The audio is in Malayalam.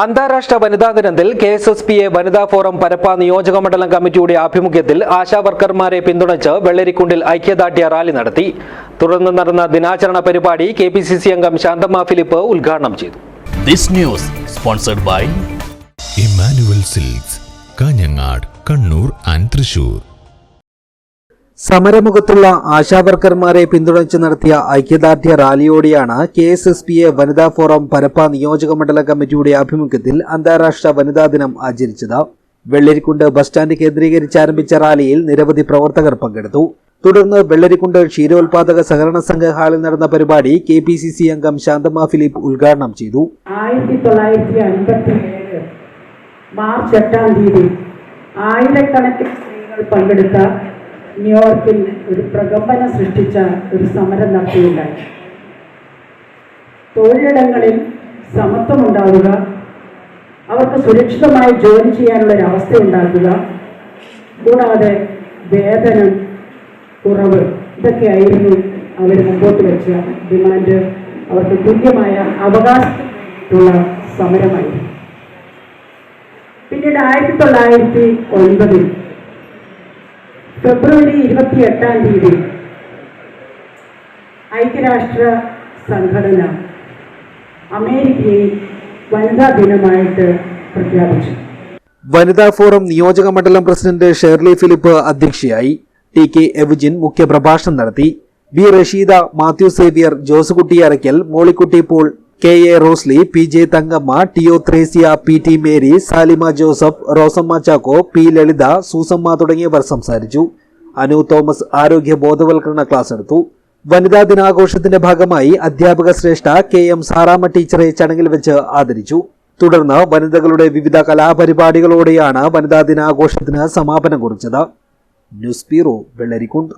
അന്താരാഷ്ട്ര വനിതാ ദിനത്തിൽ K S S P A വനിതാ ഫോറം പരപ്പ നിയോജക മണ്ഡലം കമ്മിറ്റിയുടെ ആഭിമുഖ്യത്തിൽ ആശാവർക്കർമാരെ പിന്തുണച്ച് വെള്ളരിക്കുണ്ടിൽ ഐക്യദാർഢ്യ റാലി നടത്തി. തുടർന്ന് നടന്ന ദിനാചരണ പരിപാടി കെ പി സി സി അംഗം ശാന്തമ്മ ഫിലിപ്പ് ഉദ്ഘാടനം ചെയ്തു. This news sponsored by Emmanuel Silks Kanhangad Kannur and Thrissur സമരമുഖത്തുള്ള ആശാവർക്കർമാരെ പിന്തുണച്ച് നടത്തിയ ഐക്യദാർഢ്യ റാലിയോടെയാണ് K S S P A വനിതാ ഫോറം പരപ്പ നിയോജക മണ്ഡല കമ്മിറ്റിയുടെ ആഭിമുഖ്യത്തിൽ അന്താരാഷ്ട്ര വനിതാ ദിനം ആചരിച്ചത്. വെള്ളരിക്കുണ്ട് ബസ് സ്റ്റാൻഡ് കേന്ദ്രീകരിച്ച് ആരംഭിച്ച റാലിയിൽ നിരവധി പ്രവർത്തകർ പങ്കെടുത്തു. തുടർന്ന് വെള്ളരിക്കുണ്ട് ക്ഷീരോത്പാദക സഹകരണ സംഘ ഹാളിൽ നടന്ന പരിപാടി കെ പി സി സി അംഗം ശാന്തമ്മ ഫിലിപ്പ് ഉദ്ഘാടനം ചെയ്തു. ആയിരത്തി തൊള്ളായിരത്തി അൻപത്തി ഏഴ് മാർച്ച് എട്ടാം തീയതി ആയിരക്കണക്കിന് സ്ത്രീകൾ പങ്കെടുത്ത ന്യൂയോർക്കിൽ ഒരു പ്രകമ്പനം സൃഷ്ടിച്ച ഒരു സമരം നടത്തിയുണ്ടായി തൊഴിലിടങ്ങളിൽ സമത്വമുണ്ടാവുക അവർക്ക് സുരക്ഷിതമായി ജോലി ചെയ്യാനുള്ള ഒരു അവസ്ഥ ഉണ്ടാക്കുക കൂടാതെ വേതനം കുറവ് ഇതൊക്കെയായിരുന്നു അവർ മുമ്പോട്ട് വെച്ച ഡിമാൻഡ്. അവർക്ക് തുല്യമായ അവകാശമുള്ള സമരമായിരുന്നു. പിന്നീട് ആയിരത്തി തൊള്ളായിരത്തി ഒൻപതിൽ ഫെബ്രുവരി ഇരുപത്തി എട്ടാം തീയതി ഐക്യരാഷ്ട്ര സംഘടന അമേരിക്കയിൽ വനിതാ ദിനമായിട്ട് പ്രഖ്യാപിച്ചു. വനിതാ ഫോറം നിയോജക മണ്ഡലം പ്രസിഡന്റ് ഷേർലി ഫിലിപ്പ് അധ്യക്ഷയായി ടി കെ എവുജിൻ മുഖ്യപ്രഭാഷണം നടത്തി B Rasheeda Mathew Xavier Josekutty Arakkal Mollykutty Paul K A Rosily P J Thankamma T O Thresia P T Mary Salima Joseph Rosamma Chacko P Lalitha Susamma തുടങ്ങിയവർ സംസാരിച്ചു. അനു തോമസ് ആരോഗ്യ ബോധവൽക്കരണ ക്ലാസ് എടുത്തു. വനിതാ ദിനാഘോഷത്തിന്റെ ഭാഗമായി അധ്യാപക ശ്രേഷ്ഠ കെ എം സാറാമ ടീച്ചറെ ചടങ്ങിൽ വെച്ച് ആദരിച്ചു. തുടർന്ന് വനിതകളുടെ വിവിധ കലാപരിപാടികളോടെയാണ് വനിതാ ദിനാഘോഷത്തിന് സമാപനം കുറിച്ചത്. News bureau Vellarikundu.